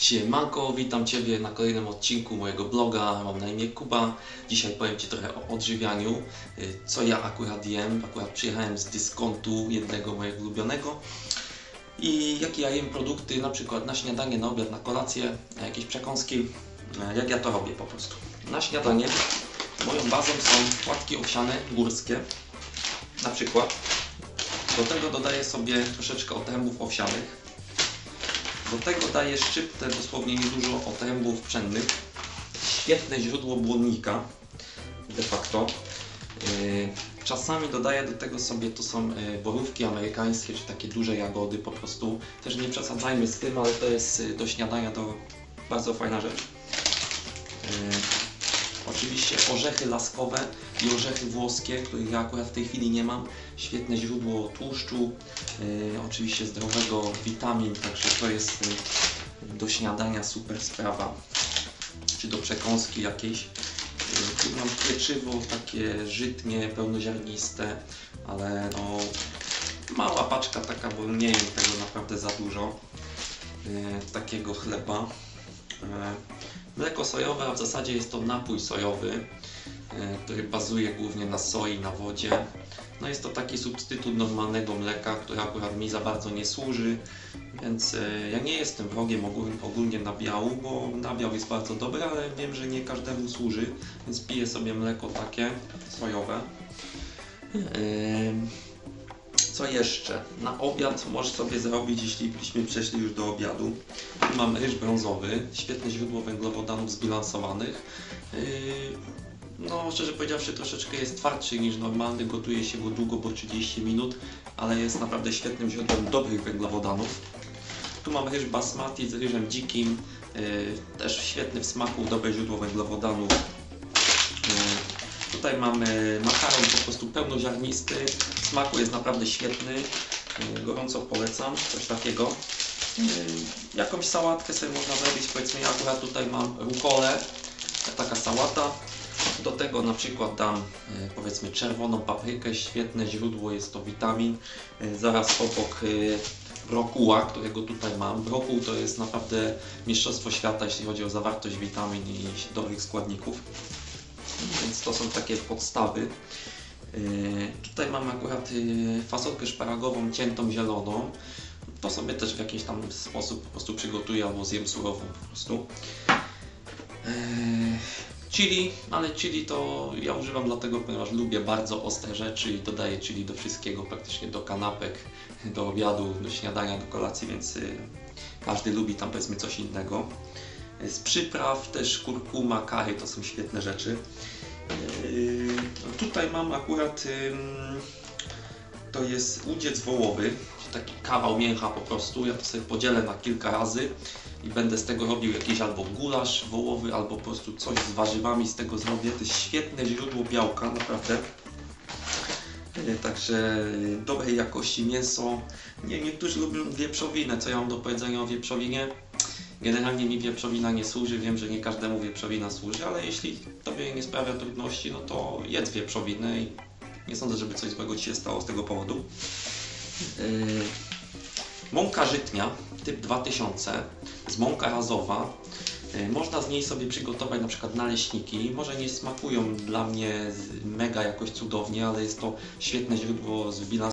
Siemanko, witam Ciebie na kolejnym odcinku mojego bloga. Mam na imię Kuba. Dzisiaj powiem Ci trochę o odżywianiu, y, co ja akurat jem. Akurat przyjechałem z dyskontu jednego mojego ulubionego. I jakie ja jem produkty, na przykład na śniadanie, na obiad, na kolację, na jakieś przekąski, e, jak ja to robię po prostu. Na śniadanie moją bazą są płatki owsiane górskie, na przykład. Do tego dodaję sobie troszeczkę otrębów owsianych. Do tego daję szczyptę dosłownie niedużo otrębów pszennych. Świetne źródło błonnika de facto. Yy, Czasami dodaję do tego sobie, to są yy, borówki amerykańskie, czy takie duże jagody po prostu. Też nie przesadzajmy z tym, ale to jest yy, do śniadania to bardzo fajna rzecz. Oczywiście orzechy laskowe i orzechy włoskie, których ja akurat w tej chwili nie mam. Świetne źródło tłuszczu, yy, oczywiście zdrowego witamin, także to jest yy, do śniadania super sprawa. Czy do przekąski jakiejś. Yy, tu mam pieczywo takie żytnie, pełnoziarniste, ale no mała paczka taka, bo nie jem tego naprawdę za dużo. Takiego chleba. Mleko sojowe, a w zasadzie jest to napój sojowy, e, który bazuje głównie na soi, na wodzie. No jest to taki substytut normalnego mleka, który akurat mi za bardzo nie służy, więc e, ja nie jestem wrogiem ogólnie, nabiału, bo nabiał jest bardzo dobry, ale wiem, że nie każdemu służy, więc piję sobie mleko takie sojowe. Em, Co jeszcze? Na obiad możesz sobie zrobić, jeśli byśmy przeszli już do obiadu. Tu mam ryż brązowy, świetne źródło węglowodanów zbilansowanych. Yy, No, szczerze powiedziawszy, troszeczkę jest twardszy niż normalny, gotuje się go długo, bo 30 minut, ale jest naprawdę świetnym źródłem dobrych węglowodanów. Tu mam ryż basmati z ryżem dzikim, yy, też świetny w smaku, dobre źródło węglowodanów. Tutaj mamy makaron po prostu pełnoziarnisty, smaku jest naprawdę świetny, yy, gorąco polecam, coś takiego. Yy, Jakąś sałatkę sobie można zrobić, powiedzmy ja akurat tutaj mam rukolę, taka sałata. Do tego na przykład dam yy, powiedzmy czerwoną paprykę, świetne źródło jest to witamin. Zaraz obok brokuła, którego tutaj mam. Brokuł to jest naprawdę mistrzostwo świata, jeśli chodzi o zawartość witamin i dobrych składników. Więc to są takie podstawy. Yy, Tutaj mam akurat yy, fasolkę szparagową ciętą zieloną. To sobie też w jakiś tam sposób po prostu przygotuję albo zjem surową po prostu. Yy, Chili, ale chili to ja używam dlatego, ponieważ lubię bardzo ostre rzeczy i dodaję chili do wszystkiego, praktycznie do kanapek, do obiadu, do śniadania, do kolacji, więc każdy lubi tam powiedzmy coś innego. Z przypraw też kurkuma, kary to są świetne rzeczy. Yy, Tutaj mam akurat to jest udziec wołowy, taki kawał mięcha po prostu. Ja to sobie podzielę na kilka razy i będę z tego robił jakiś albo gulasz wołowy, albo po prostu coś z warzywami z tego zrobię. To jest świetne źródło białka, naprawdę. Yy, Także yy, dobrej jakości mięso. Nie, niektórzy lubią wieprzowinę. Co ja mam do powiedzenia o wieprzowinie? Generalnie mi wieprzowina nie służy, wiem, że nie każdemu wieprzowina służy, ale jeśli Tobie nie sprawia trudności, no to jedz wieprzowinę i nie sądzę, żeby coś złego Ci się stało z tego powodu. Yy, mąka żytnia typ 2000 z mąka razowa. Yy, Można z niej sobie przygotować na przykład naleśniki. Może nie smakują dla mnie mega jakoś cudownie, ale jest to świetne źródło zbilansowania